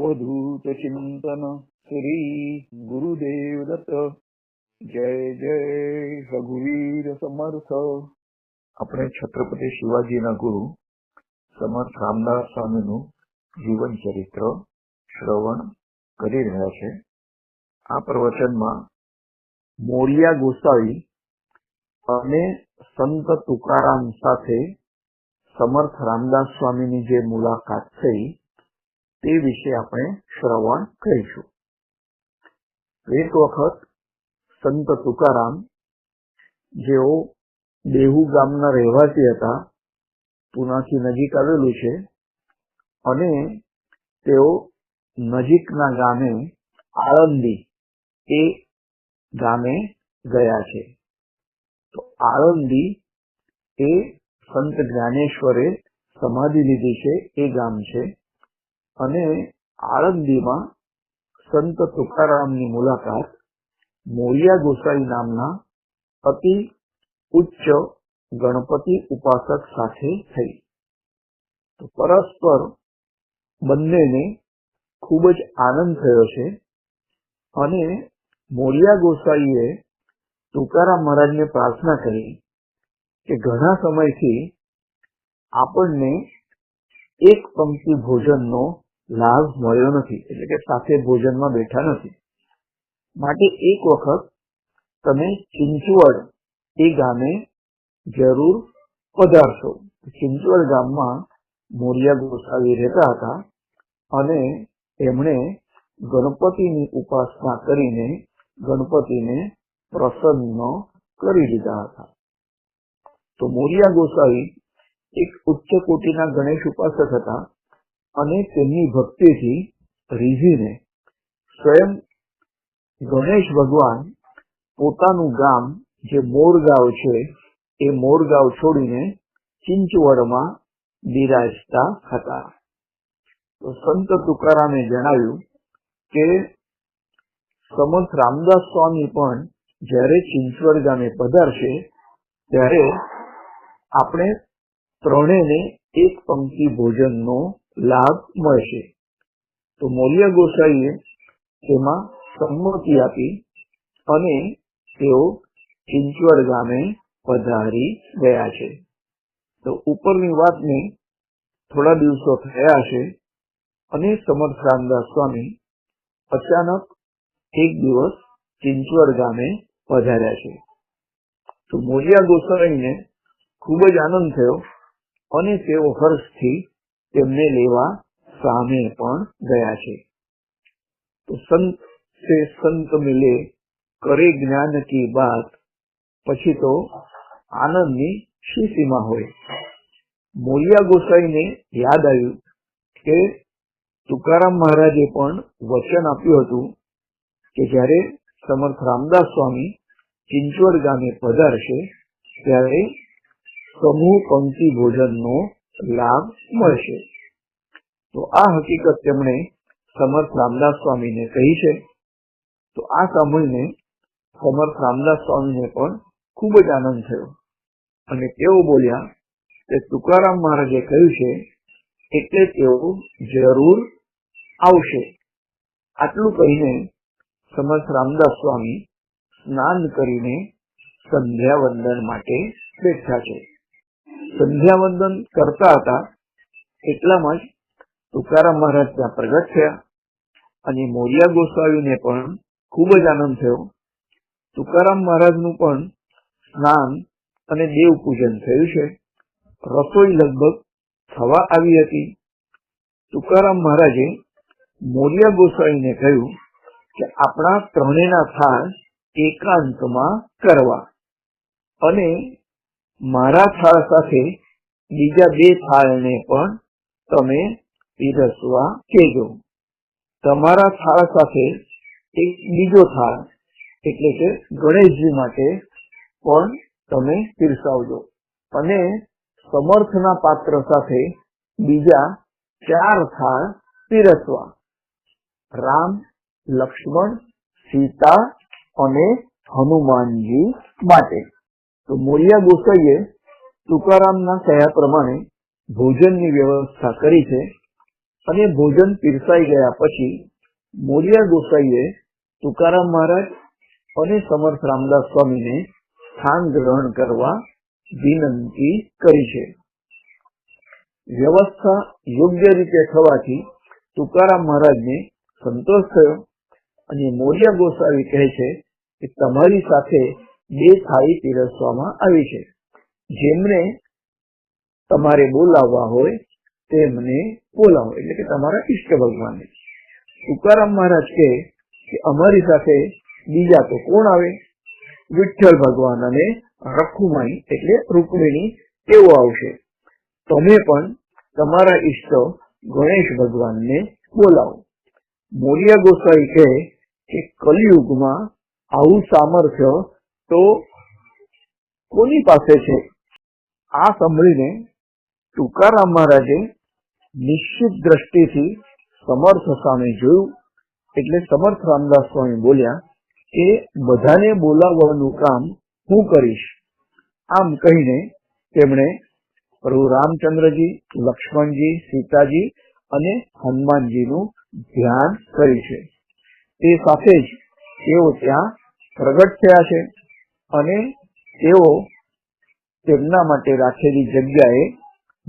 અવધૂત ચિંતન શ્રી ગુરુદેવ દત્ત જય જય રઘુવીર સમર્થ આપણે છત્રપતિ શિવાજીના ગુરુ, સમર્થ રામદાસ સ્વામીનું જીવન ચરિત્ર શ્રવણ કરી રહ્યા છે. આ પ્રવચનમાં મોરિયા ગોસાવી અને સંત તુકારામ સાથે સમર્થ રામદાસ સ્વામીની જે મુલાકાત થઈ તે વિશે આપણે શ્રવણ કરીશું. એક વખત સંત તુકારામ, જેઓ દેહુ ગામના રહેવાસી હતા, પુનાથી નજીક આવેલું છે અને તેઓ નજીકના ગામે આળંદી એ ગામે ગયા છે. તો આળંદી એ સંત જ્ઞાનેશ્વરે સમાધિ લીધી છે, એ ગામ છે. અને આળંદીમાં સંત તુકારામની મુલાકાત મોરિયા ગોસાઈ નામના અતિ ઉચ્ચ ગણપતિ ઉપાસક સાથે થઈ. તો પરસ્પર બંનેને ખૂબ જ આનંદ થયો છે અને મોરિયા ગોસાઈએ તુકારામ મહારાજને પ્રાર્થના કરી કે ઘણા સમયથી આપણને એક પંક્તિ ભોજનનો લાભ મળ્યો નથી, એટલે કે સાથે ભોજનમાં બેઠા નથી. માટે એક વખત તમે ચિંચવડ એ ગામે જરૂર પધારશો. ચિંચવડ ગામમાં મોરિયા ગોસાવી રહેતા હતા અને એમણે ગણપતિની ઉપાસના કરીને ગણપતિને પ્રસન્ન કરી દીધા હતા. તો મોરિયા ગોસાવી એક ઉચ્ચ કોટીના ગણેશ ઉપાસક હતા. અને તેમની ભક્તિથી રીઝીને સ્વયં ગણેશ ભગવાન પોતાનું ગામ જે મોરગાંવ છે, એ મોરગાંવ છોડીને ચિંચવડમાં બિરાજતા હતા. તો સંત તુકારામે જણાવ્યું કે સમર્થ રામદાસ સ્વામી પણ જ્યારે ચિંચવડ ગામે પધારશે, ત્યારે આપણે ત્રણેયને એક પંક્તિ ભોજનનો લાભ મળશે. તો મોરિયા ગોસાઈએ તેમાં સંમતિ આપી અને તેઓ ચિંચવડ ગામે પધારી ગયા છે. તો ઉપરની વાતને થોડા દિવસો થયા છે અને સમર્થ રામદાસ સ્વામી અચાનક એક દિવસ ચિંચવડ ગામે પધાર્યા છે. તો મોરિયા ગોસાઈને ખૂબ જ આનંદ થયો અને તેઓ હર્ષથી તેમને લેવા સામે પણ ગયા છે. તો સંત સે સંત મિલે કરે જ્ઞાન કી બાત, પછી તો આનંદની શી સીમા હોય? મોરિયા ગોસાઈને યાદ આવ્યું કે તુકારામ મહારાજે પણ વચન આપ્યું હતું કે જ્યારે સમર્થ રામદાસ સ્વામી ચિંચવડ ગામે પધારશે, ત્યારે સમૂહ પંક્તિ ભોજનનો લાભ મળશે. તો આ હકીકત તેમણે સમર્થ રામદાસ સ્વામીને કહી છે. તો આ સાંભળીને સમર્થ રામદાસ સ્વામીને પણ ખૂબ જ આનંદ થયો. અને તેઓ બોલ્યા કે તુકારામ મહારાજે કહ્યું છે એટલે તેઓ જરૂર આવશે. આટલું કહીને સમર્થ રામદાસ સ્વામી સ્નાન કરીને સંધ્યા વંદન માટે બેઠા છે. સંધ્યા વંદન કરતા હતા એટલામાં જ તુકારામ મહારાજ ત્યાં પ્રગટ થયા અને મોરિયા ગોસ્વામીને પણ ખૂબ જ આનંદ થયો. તુકારામ મહારાજનું પણ સ્નાન અને દેવ પૂજન થયું છે. રસોઈ લગભગ થવા આવી હતી. તુકારામ મહારાજે મોરિયા ગોસ્વામીને કહ્યું કે આપણા ત્રણેયના થાળ એકાંતમાં કરવા અને મારા થાળ સાથે બીજા બે થાળને પણ તમે પીરસવા કહેજો. તમારા થાળ સાથે એક બીજો થાળ, એટલે કે ગણેશજી માટે પણ તમે પીરસાવજો. અને સમર્થના પાત્ર સાથે બીજા ચાર થાળ પીરસવા. રામ, લક્ષ્મણ, સીતા અને હનુમાનજી માટે. તો મોરિયા ગોસાઈએ તુકારામના કહ્યા પ્રમાણે ભોજનની વ્યવસ્થા કરી છે અને ભોજન પીરસાઈ ગયા પછી મોરિયા ગોસાઈએ તુકારામ મહારાજ અને સમર્થ રામદાસ સ્વામીને સ્થાન ગ્રહણ કરવા વિનંતી કરી છે. વ્યવસ્થા યોગ્ય રીતે થવાથી તુકારામ મહારાજને સંતોષ થયો અને મોરિયા ગોસાવી કહે છે કે તમારી સાથે બે થાળી પીરસવામાં આવી છે. જેમને તમારે બોલાવવા હોય, તેમને બોલાવો. એટલે કે તમારા ઈષ્ટ ભગવાનને. તુકારામ મહારાજ કે અમારી સાથે બીજા તો કોણ આવે? વિઠ્ઠલ ભગવાન અને રખુમાઈ એટલે રૂકમિણી તેઓ આવશે. તમે પણ તમારા ઈષ્ટ ગણેશ ભગવાનને બોલાવો. મોરિયા ગોસાઈ કહે કે કલયુગમાં આવું સામર્થ્ય તો કોની પાસે છે? આ સાંભળીને તુકારામ મહારાજે નિશ્ચિત દ્રષ્ટિથી સમર્થ સામે જોયું. એટલે સમર્થ રામદાસ સ્વામી બોલ્યા કે બધાને બોલાવવાનું કામ હું કરીશ. આમ કહીને તેમણે પ્રભુ રામચંદ્રજી, લક્ષ્મણજી, સીતાજી અને હનુમાનજીનું ધ્યાન કર્યું છે. તે સાથે જ તેઓ ત્યાં પ્રગટ થયા છે. અને તેઓ તેમના માટે રાખેલી જગ્યાએ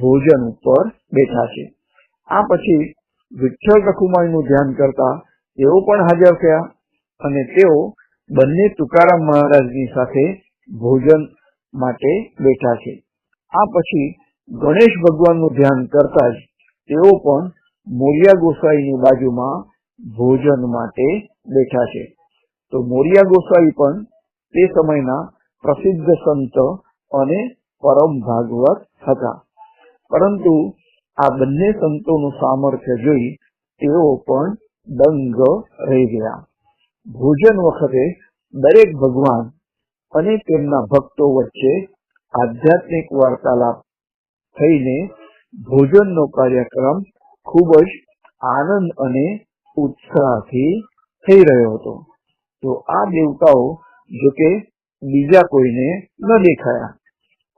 ભોજન ઉપર બેઠા છે. આ પછી વિઠ્ઠલ રખુમાઈનું ધ્યાન કરતા તેઓ પણ હાજર થયા અને તેઓ બંને તુકારામ મહારાજની સાથે ભોજન માટે બેઠા છે. આ પછી ગણેશ ભગવાનનું ધ્યાન કરતા જ તેઓ પણ મોરિયા ગોસાઈની બાજુમાં ભોજન માટે બેઠા છે. તો મોરિયા ગોસાઈ પણ તે સમયના પ્રસિદ્ધ સંત અને પરમ ભાગવત હતા. પરંતુ આ બંને સંતોનું સામર્થ્ય જોઈ તેઓ પણ દંગ રહી ગયા. ભોજન વખતે દરેક ભગવાન અને તેમના ભક્તો વચ્ચે આધ્યાત્મિક વાર્તાલાપ થઈને ભોજનનો કાર્યક્રમ ખૂબ જ આનંદ અને ઉત્સાહથી થઈ રહ્યો હતો. તો આ દેવતાઓ જોકે બીજા કોઈને ન દેખાયા.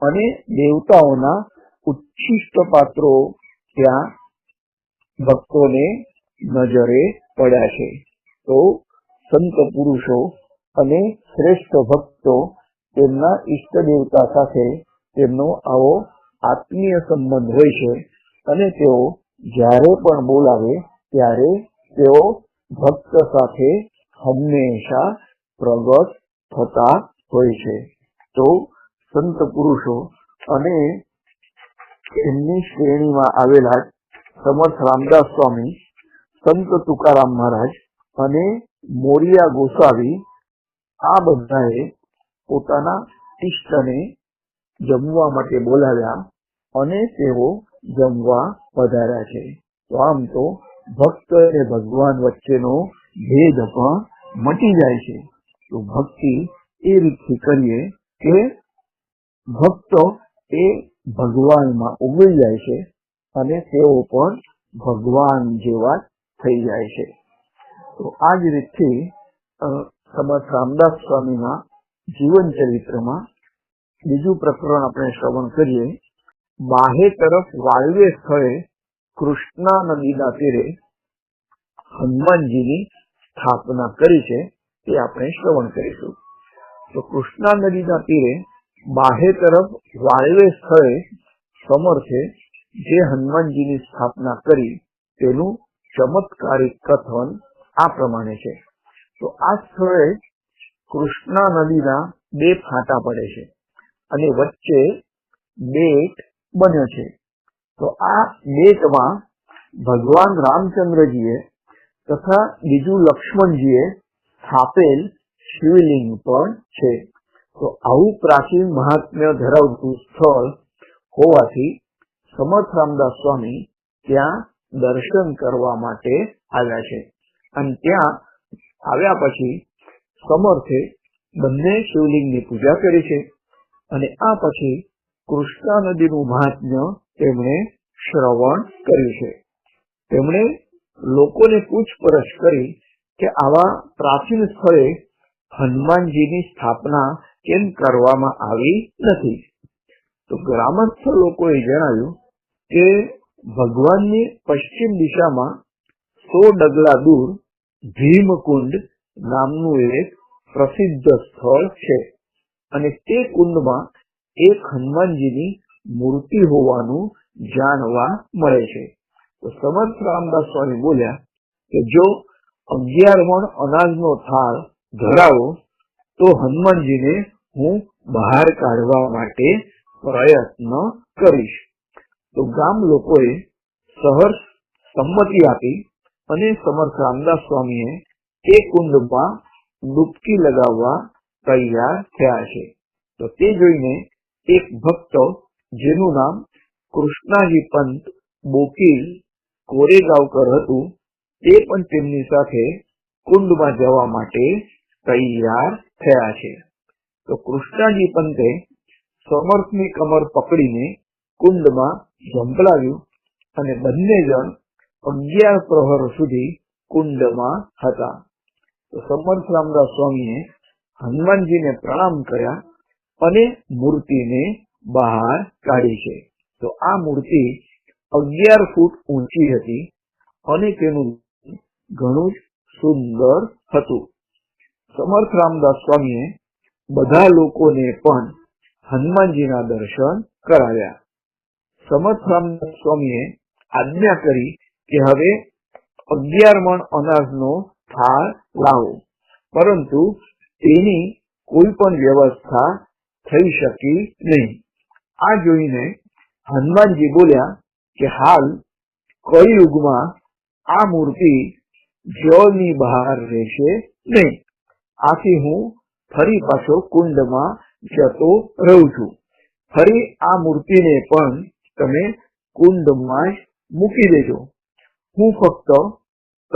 અને દેવતાઓના ઉચ્છિષ્ટ પાત્રો ત્યાં ભક્તોને નજરે પડ્યા છે. તો સંત પુરુષો અને શ્રેષ્ઠ ભક્તો તેમના ઈષ્ટ દેવતા સાથે તેમનો આવો આત્મીય સંબંધ હોય છે અને તેઓ જ્યારે પણ બોલાવે ત્યારે તેઓ ભક્ત સાથે હંમેશા પ્રગટ થતા હોય છે. તો સંત પુરુષો અને એમની શ્રેણીમાં આવેલા સમર્થ રામદાસ સ્વામી, સંત તુકારામ મહારાજ અને મોરિયા ગોસાવી આ બધાએ પોતાના ઈષ્ટને જમવા માટે બોલાવ્યા અને તેઓ જમવા પધાર્યા છે. તો આમ તો ભક્ત અને ભગવાન વચ્ચેનો ભેદ પણ મટી જાય છે. તો ભક્તિ એ રીતથી કરીએ કે ભક્તો એ ભગવાનમાં ઉમરી જાય છે અને તેઓ પણ ભગવાન જેવા થઈ જાય છે. તો આ જ રીતથી સમર્થ રામદાસ સ્વામીના જીવન ચરિત્રમાં બીજું પ્રકરણ આપણે શ્રવણ કરીએ. બાહે તરફ વાળવે સ્થળે કૃષ્ણા નદીના તીરે હનુમાનજીની સ્થાપના કરી છે. તે આપણે શ્રવણ કરીશું. તો કૃષ્ણા નદીના તીરે બાહે તરફ વાળવે સ્થળે સમર્થે જે હનુમાનજીની સ્થાપના કરી તેનું ચમત્કારિક કથન આ પ્રમાણે છે. તો આ સ્થળે કૃષ્ણા નદીના બે ફાંટા પડે છે અને વચ્ચે બેટ બન્યો છે. તો આ બેટમાં ભગવાન રામચંદ્રજીએ તથા બીજું લક્ષ્મણજીએ સ્થાપેલ શિવલિંગ પણ છે. તો આવું પ્રાચીન મહાત્મ્ય ધરાવતું સ્થળ હોવાથી સમર્થ રામદાસ સ્વામી ત્યાં દર્શન કરવા માટે આવ્યા છે. અને ત્યાં આવ્યા પછી સમર્થે બંને શિવલિંગની પૂજા કરી છે. અને આ પછી કૃષ્ણા નદીનું મહાત્મ્ય તેમણે શ્રવણ કર્યું છે. તેમણે લોકોને પૂછપરછ કરી કે આવા પ્રાચીન સ્થળે હનુમાનજીની સ્થાપના કેમ કરવામાં આવી નથી? તો ગ્રામસ્થ લોકોએ જણાવ્યું કે ભગવાનની પશ્ચિમ દિશામાં સો ડગલા દૂર ભીમકુંડ નામનું એક પ્રસિદ્ધ સ્થળ છે અને તે કુંડમાં એક હનુમાનજીની મૂર્તિ હોવાનું જાણવા મળે છે. તો સમર્થ રામદાસ સ્વામી બોલ્યા કે જો અગિયાર મણ અનાજનો થાળ ધરાવો તો હનુમાનજીને હું બહાર કાઢવા માટે પ્રયત્ન કરીશ. તો ગામ લોકોએ સહર્ષ સંમતિ આપી અને સમર્થ રામદાસ સ્વામીએ તે કુંડમાં ડૂબકી લગાવવા તૈયાર થયા છે. તો તે જોઈને એક ભક્ત, જેનું નામ કૃષ્ણાજી પંત બોકીલ કોરેગાંવકર હતું તે પણ તેમની સાથે કુંડમાં જવા માટે તૈયાર થયા છે. તો કૃષ્ણજી પંતે સમર્થની કમર પકડીને કુંડમાં ઝંપલાવ્યું અને બંને જણ અગિયાર પ્રહર સુધી કુંડમાં હતા. તો સમર્થ રામદાસ સ્વામીએ હનુમાનજીને પ્રણામ કર્યા અને મૂર્તિને બહાર કાઢી છે. તો આ મૂર્તિ અગિયાર ફૂટ ઊંચી હતી અને તેનું ઘણું જ સુંદર હતું. સમર્થ રામદાસ સ્વામીએ બધા લોકોને પણ હનુમાનજીના દર્શન કરાવ્યા. સમર્થ રામદાસ સ્વામીએ આજ્ઞા કરી કે હવે અગિયાર મણ અનાજનો થાળ લાવો, પરંતુ તેની કોઈ પણ વ્યવસ્થા થઈ શકી નહીં. આ જોઈને હનુમાનજી બોલ્યા કે, હાલ કળિયુગમાં આ મૂર્તિ જળની બહાર રહેશે નહીં. આથી હું ફરી પાછો કુંડમાં જતો રહું છું. ફરી આ મૂર્તિને પણ તમે કુંડમાં મૂકી દેજો. હું ફક્ત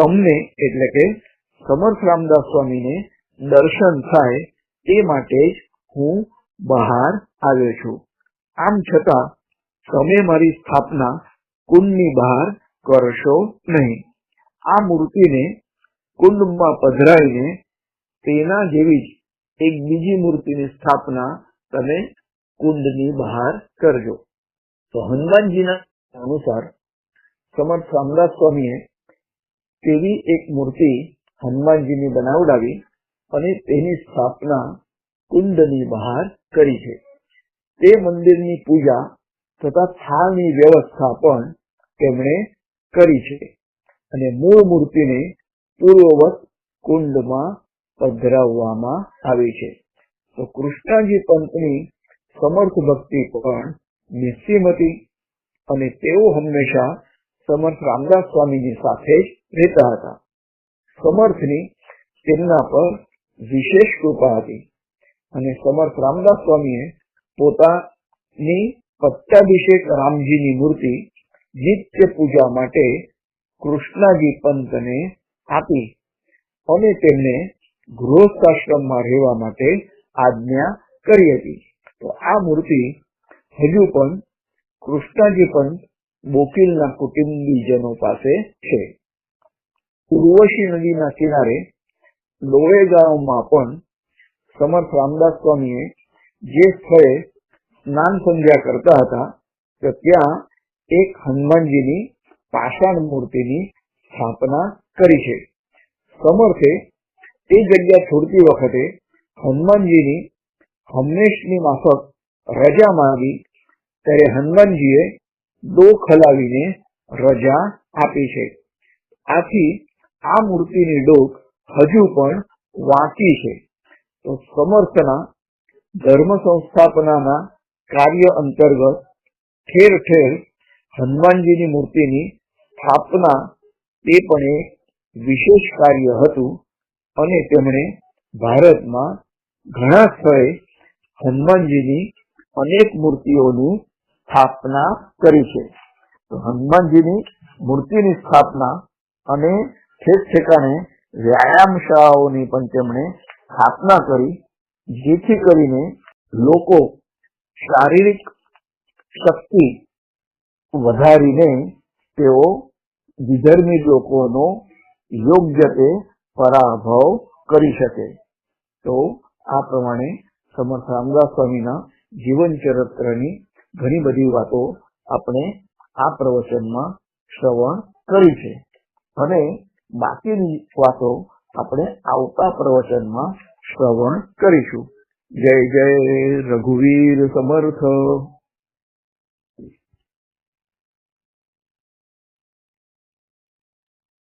તમને એટલે કે સમર્થ રામદાસ સ્વામીને દર્શન થાય તે માટે જ હું બહાર આવ્યો છું. આમ છતાં તમે મારી સ્થાપના કુંડની બહાર કરશો નહીં. આ મૂર્તિને કુંડમાં પધરાવીને તેના જેવી જ એક બીજી મૂર્તિની સ્થાપના તમે કુંડની બહાર કરજો. તો હનુમાનજીના અનુસાર સમર્થ રામદાસ સ્વામીએ તેવી એક મૂર્તિ હનુમાનજીની બનાવડાવી અને તેની સ્થાપના કુંડની બહાર કરી છે. તે મંદિરની પૂજા તથા થાળની વ્યવસ્થા પણ તેમણે કરી છે. અને મૂળ મૂર્તિને પૂર્વવત કુંડમાં પધરાવવામાં આવી છે. તો કૃષ્ણજી પંતની સમર્થ ભક્તિ પણ નિશ્ચિમ હતી અને તેઓ હંમેશા સમર્થ રામદાસ સ્વામીની સાથે જ રહેતા હતા. સમર્થની તેમના પર વિશેષ કૃપા હતી અને સમર્થ રામદાસ સ્વામીએ પોતાની પટ્ટાભિષેક રામજીની મૂર્તિ નિત્ય પૂજા માટે કૃષ્ણાજી પંતને આપી અને તેમને ગૃહસ્થાશ્રમમાં રહેવા માટે આજ્ઞા કરી હતી. તો આ મૂર્તિ હજુ પણ કૃષ્ણાજી પંત બોકીલના કુટુંબીજનો પાસે છે. ઉર્વશી નદીના કિનારે લોહે ગામમાં પણ સમર્થ રામદાસ સ્વામીએ જે સ્થળે સ્નાન સંધ્યા કરતા હતા, તો ત્યાં એક હનુમાનજીની પાષાણ મૂર્તિની સ્થાપના કરી છે. સમર્થે તે જગ્યા છોડતી વખતે હનુમાનજીની હંમેશની માફક રજા માંગી ત્યારે હનુમાનજીએ દો ખલાવીને રજા આપી છે. આથી આ મૂર્તિની ડોક હજુ પણ વાંકી છે. તો સમર્થના ધર્મ સંસ્થાપનાના કાર્ય અંતર્ગત ઠેર ઠેર હનુમાનજીની મૂર્તિની સ્થાપના તે પણ એક વિશેષ કાર્ય હતું અને તેમણે ભારતમાં ઘણા સ્થળે હનુમાનજીની અનેક મૂર્તિઓની સ્થાપના કરી છે. તો હનુમાનજીની મૂર્તિની સ્થાપના અને ઠેક ઠેકાણે વ્યાયામશાળાઓની પણ તેમણે સ્થાપના કરી, જેથી કરીને લોકો શારીરિક શક્તિ વધારીને તેઓ વિધર્મી લોકોનો યોગ્ય તે પરાભવ કરી શકે. તો આ પ્રમાણે સમર્થ રામદાસ સ્વામીના જીવન ચરિત્રની ઘણી બધી વાતો આપણે આ પ્રવચનમાં શ્રવણ કરી છે. અને બાકીની વાતો આપણે આવતા પ્રવચનમાં શ્રવણ કરીશું. જય જય રઘુવીર સમર્થ.